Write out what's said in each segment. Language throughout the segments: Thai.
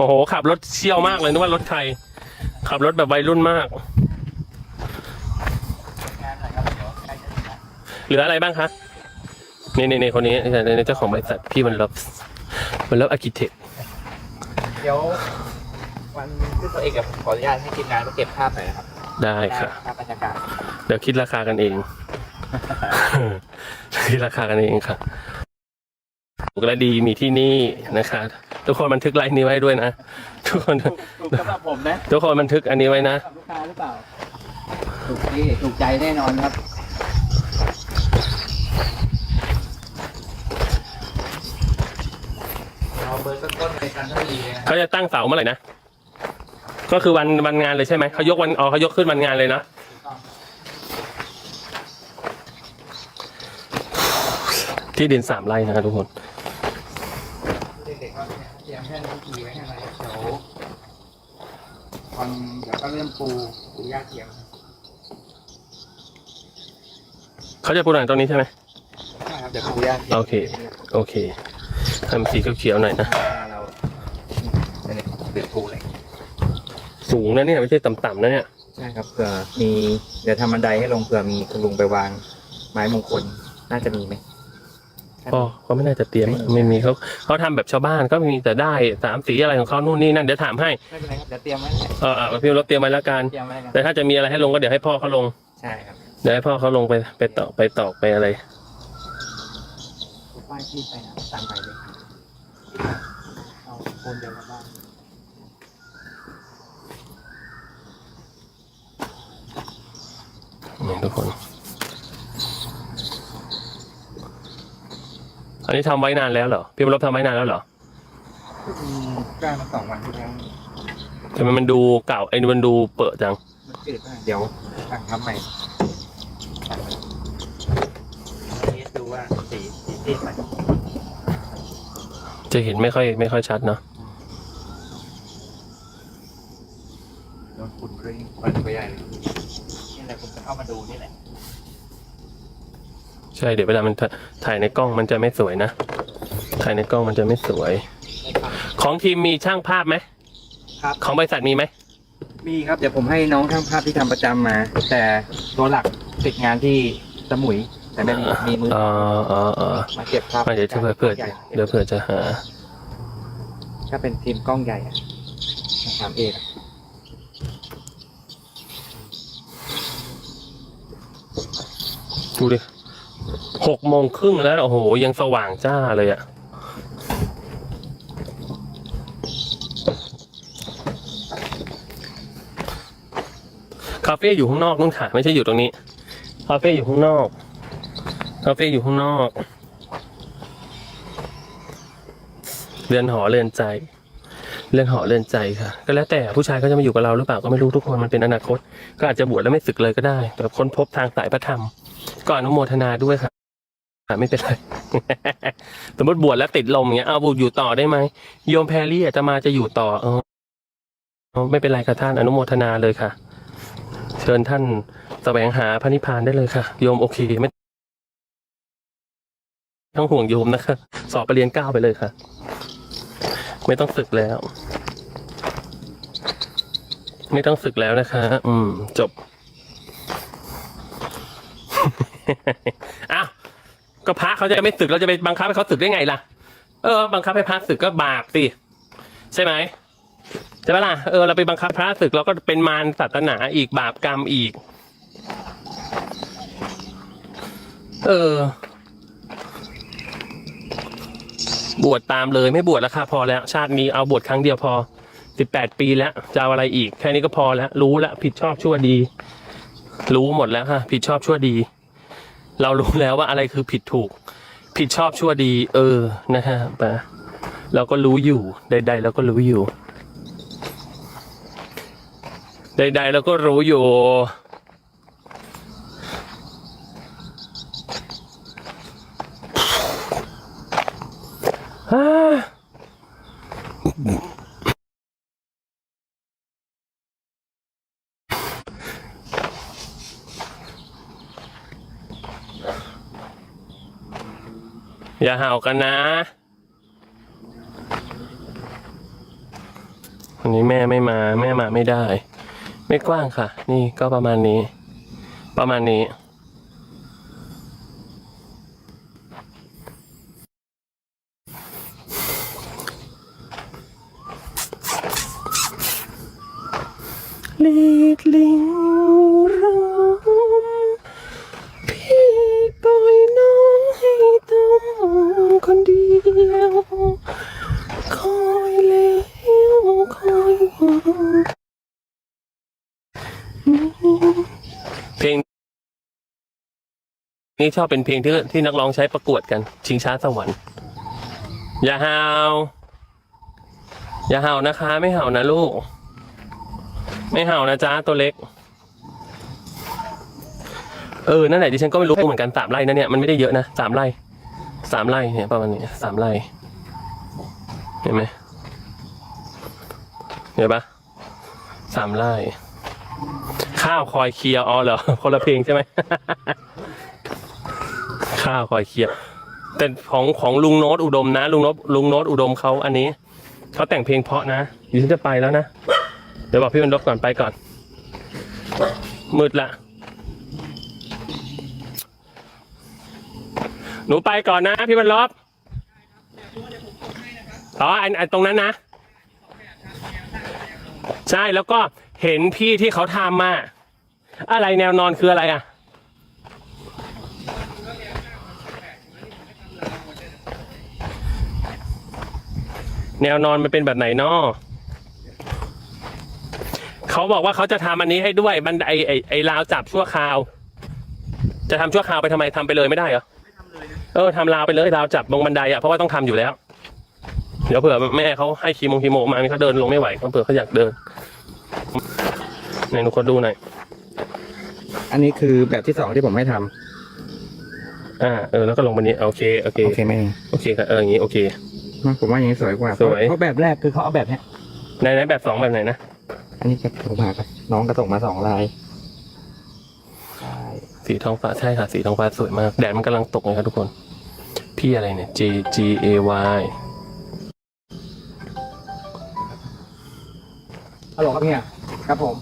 โอ้โห ขับรถเชี่ยวมากเลยนึกว่ารถใครขับรถแบบวัยรุ่นมากงานหน่อยครับเดี๋ยวใกล้จะถึงแล้วเหลืออะไรบ้างคะ นี่นี่นี่คนนี้นี่นี่เจ้าของบริษัทพี่มันเลิฟมันเลิฟอาร์เคเต็กเดี๋ยววันขึ้นตัวเองกับผมขออนุญาตให้ทีมงานมาเก็บภาพหน่อยนะครับ ได้ค่ะภาพบรรยากาศ เดี๋ยวคิดราคากันเอง คิดราคากันเองค่ะถู กและดีมีที่นี่นะคะ ทุกคนบันทึกไลน์นี้ไว้ด้วยนะ ทุกคนถูกถูกสำหรับผมนะทุกคนบันทึกอันนี้ไว้นะ กับลูกค้าหรือเปล่า ถูกที่ถูกใจแน่นอนครับเราเบอร์ต้นๆในกันทบุรีเลยนะเขาจะตั้งเสาเมื่อไหร่นะ ก็คือวันวันงานเลยใช่ไหม เขายกวันอ๋อเขายกขึ้นวันงานเลยนะ ที่ดินสามไร่นะครับทุกคนเด็กๆก็ เตรียมแค่นี้ทีไว้ให้หน่อยเดี๋ยววันเดี๋ยวก็เริ่มปูปูหญ้าเทียมครับเขาจะปูหนังตรงนี้ใช่ไหมใช่ครับเดี๋ยวปูหญ้าเทียมโอเค โอเคทำสีเขียวๆหน่อยนะเราเนี่ยเดือดปูเลยสูงนะเนี่ยไม่ใช่ต่ำๆนะเนี่ยใช่ครับเผื่อมีเดี๋ยวทำบันไดให้ลงเผื่อมีคุณลุงไปวางไม้มงคลน่าจะมีไหม ก็เขาไม่น่าจะเตรียมไม่มีเขาเขาทำแบบชาวบ้านก็มีแต่ได้สามสีอะไรของเขานู่นนี่นั่นเดี๋ยวถามให้ไม่เป็นไรครับเดี๋ยวเตรียมไว้เออเออพี่รถเตรียมไว้แล้วกัน เตรียมไว้ครับแต่ถ้าจะมีอะไรให้ลงก็เดี๋ยวให้พ่อเขาลง ใช่ครับเดี๋ยวให้พ่อเขาลงไปไปตอกไปตอกไปอะไรป้ายที่ไปนะตามไปเลยเอาคนเดียวกับบ้านนี่ทุกคน อันนี้ทำไว้นานแล้วเหรอพี่รบทำไว้นานแล้วเหรออืมกล้ามาสองวันที่แล้วทำไมมันดูเก่าไอ้นี่มันดูเปิดจัง มันจืดมากเดี๋ยวสั่งทำใหม่สั่งใหม่เทสดูว่าสีสีติดไหมจะเห็นไม่ค่อยไม่ค่อยชัดเนาะ โดนฝุ่นเร่งมันไปใหญ่เลยนี่แหละคุณจะเข้ามาดูนี่แหละ ใช่เดี๋ยวเวลามันถ่าถ่ายในกล้องมันจะไม่สวยนะ ถ่ายในกล้องมันจะไม่สวย ของทีมมีช่างภาพไหมครับ ของบริษัทมีไหมมีครับเดี๋ยวผมให้น้องช่างภาพที่ทำประจำมา แต่ตัวหลักติดงานที่สมุย แต่ไม่มีมีมืออ๋ออ๋ออ๋อมาเก็บภาพอะเดี๋ยวจะเผื่อเผื่อใหญ่เดี๋ยวเผื่อจะหาถ้าเป็นทีมกล้องใหญ่อะสามเอกอะดูดิ หกโมงครึ่งแล้ว โอ้โห ยังสว่างจ้าเลยอะคาเฟ่อยู่ข้างนอกนู่นค่ะ ไม่ใช่อยู่ตรงนี้ คาเฟ่อยู่ข้างนอก คาเฟ่อยู่ข้างนอก เรือนหอเรือนใจ เรือนหอเรือนใจค่ะ ก็แล้วแต่ผู้ชายเขาจะมาอยู่กับเราหรือเปล่าก็ไม่รู้ทุกคนมันเป็นอนาคต ก็อาจจะบวชแล้วไม่ศึกเลยก็ได้ แต่ค้นพบทางสายพระธรรม ก็อนุโมทนาด้วยค่ะอะ ไม่เป็นไร สมมติบวชแล้วติดลมอย่างเงี้ยเอาบุอยู่ต่อได้ไหมโยมแพรรี่อาจะมาจะอยู่ต่อเออเอไม่เป็นไรค่ะท่านอนุโมทนาเลยค่ะ เชิญท่านแสวงหาพระนิพพานได้เลยค่ะ โยมโอเคไม่ต้องห่วงโยมนะคะสอบไปเรียนเก้าไปเลยค่ะ ไม่ต้องศึกแล้ว ไม่ต้องศึกแล้วนะคะ อืม จบอ้าว ก็พระเขาจะไม่ศึกเราจะไปบังคับให้เขาศึกได้ไงล่ะ เออ บังคับให้พระศึกก็บาปสิใช่ไหมใช่ไหมล่ะเออเราไปบังคับพระศึกเราก็เป็นมารศาสนาอีกบาปกรรมอีก เออ บวชตามเลยไม่บวชแล้วค่ะพอแล้ว ชาตินี้เอาบวชครั้งเดียวพอสิบแปดปีแล้วจะเอาอะไรอีก แค่นี้ก็พอแล้ว รู้แล้วผิดชอบชั่วดี รู้หมดแล้วค่ะผิดชอบชั่วดี เรารู้แล้วว่าอะไรคือผิดถูก ผิดชอบชั่วดี เออนะฮะปะเราก็รู้อยู่ใดๆเราก็รู้อยู่ ใดๆเราก็รู้อยู่ ฮ่า อย่าเห่ากันนะ วันนี้แม่ไม่มา แม่มาไม่ได้ ไม่กว้างค่ะ นี่ก็ประมาณนี้ ประมาณนี้ลีดลิง นี้ชอบเป็นเพลงที่ที่นักร้องใช้ประกวดกัน ชิงช้าสวรรค์อย่าเห่าอย่าเห่านะคะ ไม่เห่านะลูก ไม่เห่านะจ๊ะตัวเล็ก เออนั่นแหละดิฉันก็ไม่รู้เหมือนกันสามไร่นะเนี่ยมันไม่ได้เยอะนะสามไร่สามไร่เนี่ยประมาณนี้สามไร่เห็นไหมเห็นปะสามไร่ ข้าวคอยเคลียร์อ๋อเหรอคนละเพลงใช่ไหม ข้าวคอยเคียร์แต่ของของลุงโน้ตอุดมนะลุงโน้ตลุงโน้ตอุดมเขาอันนี้เขาแต่งเพลงเพราะนะดิฉันจะไปแล้วนะ เดี๋ยวบอกพี่บรรลบก่อนไปก่อน มืดละ หนูไปก่อนนะ พี่บรรลบอ๋ออันอันตรงนั้นนะ ใช่แล้วก็เห็นพี่ที่เขาทำมา อะไรแนวนอนคืออะไรอะ แนวนอนมันเป็นแบบไหนนอเขาบอกว่าเขาจะทำอันนี้ให้ด้วยบันไดไอ้ไอ้ราวจับชั่วคราว จะทำชั่วคราวไปทำไมทำไปเลยไม่ได้เหรอเออทำราวไปเลยราวจับลงบันไดอะเพราะว่าต้องทำอยู่แล้ว เดี๋ยวเผื่อแม่เขาให้คีโมงคีโมมาเขาเดินลงไม่ไหวเขาเผื่อเขาอยากเดินไหนหนูคนดูหน่อยอันนี้คือแบบที่สองที่ผมให้ทำอ่าเออแล้วก็ลงบันนี้โอเคโอเค โอเคไหมโอเคครับเอออย่างนี้โอเค ผมว่าอย่างนี้สวยกว่าสวย เพราะแบบแรกคือเขาเอาแบบเนี้ยในในแบบสองแบบไหนนะอันนี้จะผมหาครับน้องก็ส่งมาสองลายใช่สีท้องฟ้าใช่ค่ะสีท้องฟ้าสวยมากแดดมันกำลังตกเลยครับทุกคน พี่อะไรเนี่ย J G A Y ฮัลโหลครับเนี่ยครับผม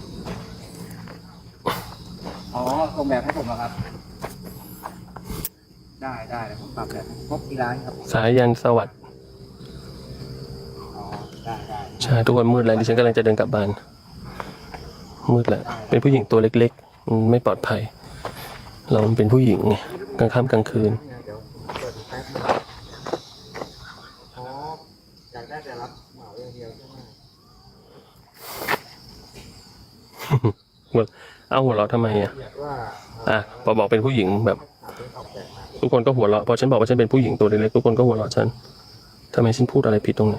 อ๋อส่งแบบให้ผมเหรอครับ ได้ได้เดี๋ยวผมปรับแบบครบที่ร้านครับสายยันสวัสดิ์อ๋อได้ได้ ใช่ทุกคนมืดแล้วดิฉันกำลังจะเดินกลับบ้าน มืดแล้วเป็นผู้หญิงตัวเล็กๆมันไม่ปลอดภัย เรามันเป็นผู้หญิงไงกลางค่ำกลางคืนเดี๋ยวเปิดดูแป๊บนึงอ๋ออยากได้แต่รับเหมาอย่างเดียวใช่ไหมเอาหัวเราะทำไมอะอยากว่าอะพอบอกเป็นผู้หญิงแบบหาเป็นออกแบบมาทุกคนก็หัวเราะพอฉันบอกว่าฉันเป็นผู้หญิงตัวเล็กๆทุกคนก็หัวเราะฉันทำไมฉันพูดอะไรผิดตรงไหน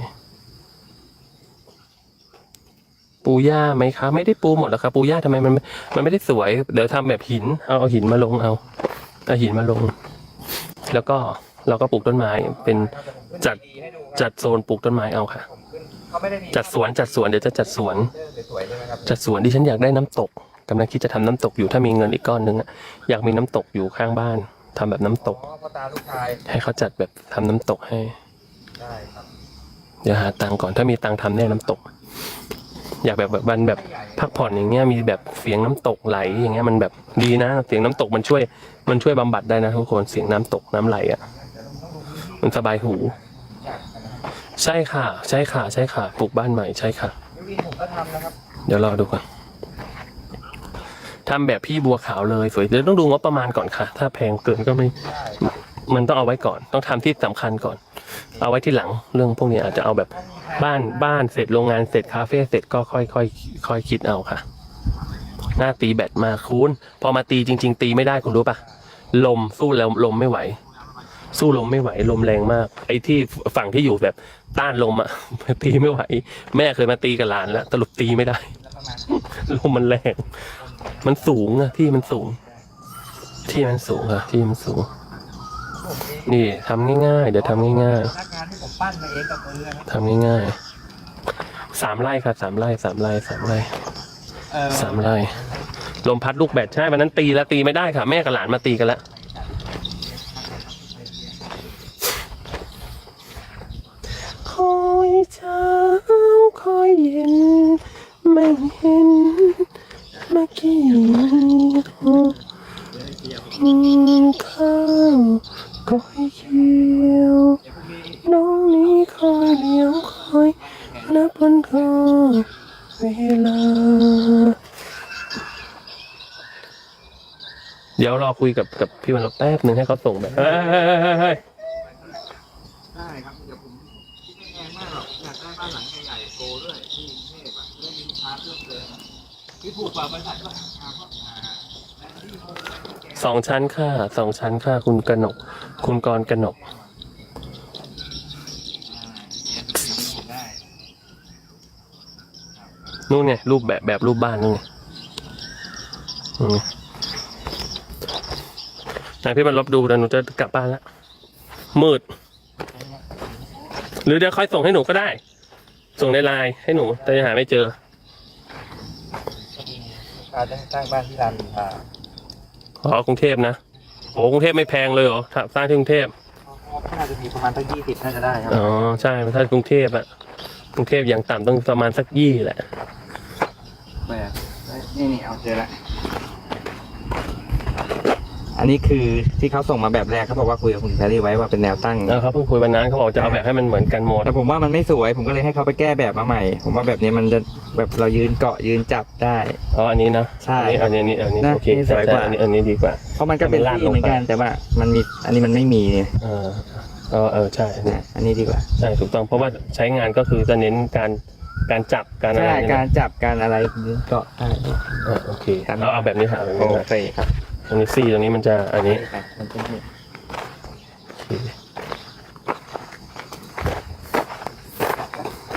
ปูย่าไหมคะ ไม่ได้ปูหมดหรอกครับปูย่าทำไมมันมันไม่ได้สวย เดี๋ยวทำแบบหินเอาเอาหินมาลงเอาเอาหินมาลง แล้วก็เราก็ปลูกต้นไม้เป็นจัดจัดโซนปลูกต้นไม้เอาค่ะ จัดสวนจัดสวนเดี๋ยวจะจัดสวน จัดสวนที่ฉันอยากได้น้ำตกกำลังคิดจะทำน้ำตกอยู่ถ้ามีเงินอีกก้อนนึงอะอยากมีน้ำตกอยู่ข้างบ้านทำแบบน้ำตกอ๋อพ่อตกให้เขาจัดแบบทำน้ำตกให้เดี๋ยวหาตังก่อนถ้ามีตังค์ทำแน่น้ำตก อยากแบบแบบวันแบบพักผ่อนอย่างเงี้ยมีแบบเสียงน้ำตกไหลอย่างเงี้ยมันแบบดีนะ เสียงน้ำตกมันช่วย มันช่วยบำบัดได้นะทุกคนเสียงน้ำตกน้ำไหลอะมันสบายหู ใช่ค่ะ ใช่ค่ะ ใช่ค่ะปลูกบ้านใหม่ใช่ค่ะเดี๋ยวรอดูก่อนทำแบบพี่บัวขาวเลยสวยเดี๋ยวต้องดูงบประมาณก่อนค่ะ ถ้าแพงเกินก็ไม่ มันต้องเอาไว้ก่อน ต้องทำที่สำคัญก่อน เอาไว้ที่หลังเรื่องพวกนี้อาจจะเอาแบบบ้านบ้านเสร็จโรงงานเสร็จคาเฟ่เสร็จก็ค่อยค่อยค่อยคิดเอาค่ะ หน้าตีแบตมาคุณพอมาตีจริง ๆ ตีไม่ได้คุณรู้ปะลมสู้แล้วลมไม่ไหว สู้ลมไม่ไหว ลมแรงมาก ไอ้ที่ฝั่งที่อยู่แบบต้านลมอะตีไม่ไหว แม่เคยมาตีกับหลานแล้วสรุปตีไม่ได้ลมมันแรง มันสูงอะที่มันสูง ที่มันสูงอะที่มันสูงผมเอง นี่ทำง่ายๆ เดี๋ยวทำง่ายพนักงานที่ผมปั้นมาเองกับมือนะครับๆทำง่ายๆสามไร่ครับสามไร่สามไร่สามไร่เออสามไร่ลมพัดลูกแบดใช่วันนั้นตีแล้วตีไม่ได้ค่ะ แม่กับหลานมาตีกันแล้วคอยเช้าคอยเย็น ไม่เห็นเมื่อกี้ข้าวก็ให้เขียว น้องนี้คอยเลี้ยวคอยนับวันก็เวลา เดี๋ยวรอ คุยกับกับพี่วันลบแป๊บหนึ่งให้เขาส่งแบบเฮ้ยเฮ้ยเฮ้ยเฮ้ยได้ครับเดี๋ยวผมคิดไม่แพงมากหรอกอยากได้บ้านหลังใหญ่ๆโตด้วยที่กรุงเทพอะจะได้มีลูกค้าเพิ่มเติมที่ผูกกับบริษัทก็หาทางก็หาและที่โฮมแก สองชั้นค่ะสองชั้นค่ะคุณกนก คุณกรกนก ได้นู่นไงรูปแบบแบบรูปบ้านนู่นไงอืม ไหนพี่มันลบดูแต่หนูจะกลับบ้านแล้วมืด หรือเดี๋ยวค่อยส่งให้หนูก็ได้ ส่งในไลน์ให้หนู แต่ยังหาไม่เจอลูกค้าจะสร้างบ้านที่รามอินทราอ๋อกรุงเทพนะโอ้กรุงเทพไม่แพงเลยเหรอถ้าสร้างที่กรุงเทพน่าจะมีประมาณตั้งยี่สิบน่าจะได้ครับอ๋อใช่ถ้ากรุงเทพอะกรุงเทพอย่างต่ำต้องประมาณสักยี่แหละแบบนี่นี่เอาเจอละ อันนี้คือที่เขาส่งมาแบบแรกเขาบอกว่าคุยกับคุณแพรรี่ไว้ว่าเป็นแนวตั้ง แล้วเขาเพิ่งคุยวันนั้นเขาบอกจะเอาแบบให้มันเหมือนกันหมดแต่ผมว่ามันไม่สวยผมก็เลยให้เขาไปแก้แบบมาใหม่ ผมว่าแบบนี้มันจะแบบเรายืนเกาะยืนจับได้ อ๋ออันนี้นะใช่อันนี้อันนี้อันนี้นะโอเคนี่สวยกว่าใช่ใช่อันนี้อันนี้ดีกว่า เพราะมันก็เป็นมันลาดที่ลงเหมือนไปกันแต่ว่ามันมีอันนี้มันไม่มีเนี่ยเออเออเออใช่อันนี้นะอันนี้ดีกว่าใช่ถูกต้องเพราะว่าใช้งานก็คือจะเน้นการการจับการอะไรใช่เนี่ยการนะจับการอะไรยืนเกาะได้เออโอเคเอาเอาแบบนี้ค่ะเอาแบบโอนี้นะเคครับ ตรงนี้ซี่ตรงนี้มันจะอันนี้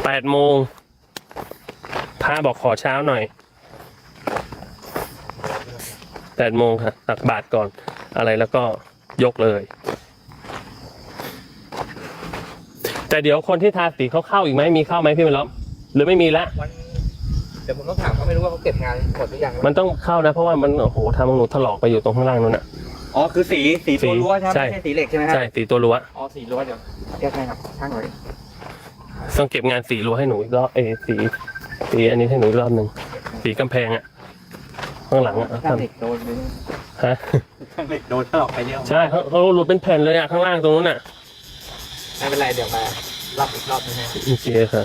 แปดโมงพระบอกขอเช้าหน่อยแปดโมงค่ะตักบาตรก่อน อะไรแล้วก็ยกเลย แต่เดี๋ยวคนที่ทาสีเขาเข้าอีกไหมมีเข้าไหมพี่มันล้อมหรือไม่มีละวัน เดี๋ยวผมต้องถามเขาไม่รู้ว่าเขาเก็บงานหมดหรือยัง มันต้องเข้านะ เพราะว่ามันโอ้โหทำของหนูถลอกไปอยู่ตรงข้างล่างนู่นน่ะ อ๋อคือสีสีตัวรั้วใช่ไหมใช่ ไม่ใช่สีเหล็กใช่ไหมครับใช่สีตัวรั้วอ๋อสีรั้วเดี๋ยวแก้ให้ครับช่างหน่อยต้องเก็บงานสีรั้วให้หนูอีกรอบเอยสีสีอันนี้ให้หนูอีกรอบหนึ่งสีกำแพงอะข้างหลังอะช่างเหล็กโดนไปฮะช่างเหล็กโดนถลอกไปเยอะใช่เขาเขาหลุดเป็นแผ่นเลยอะข้างล่างตรงนู้นอะไม่เป็นไรเดี๋ยวมารับอีกรอบนึงนะโอเคค่ะ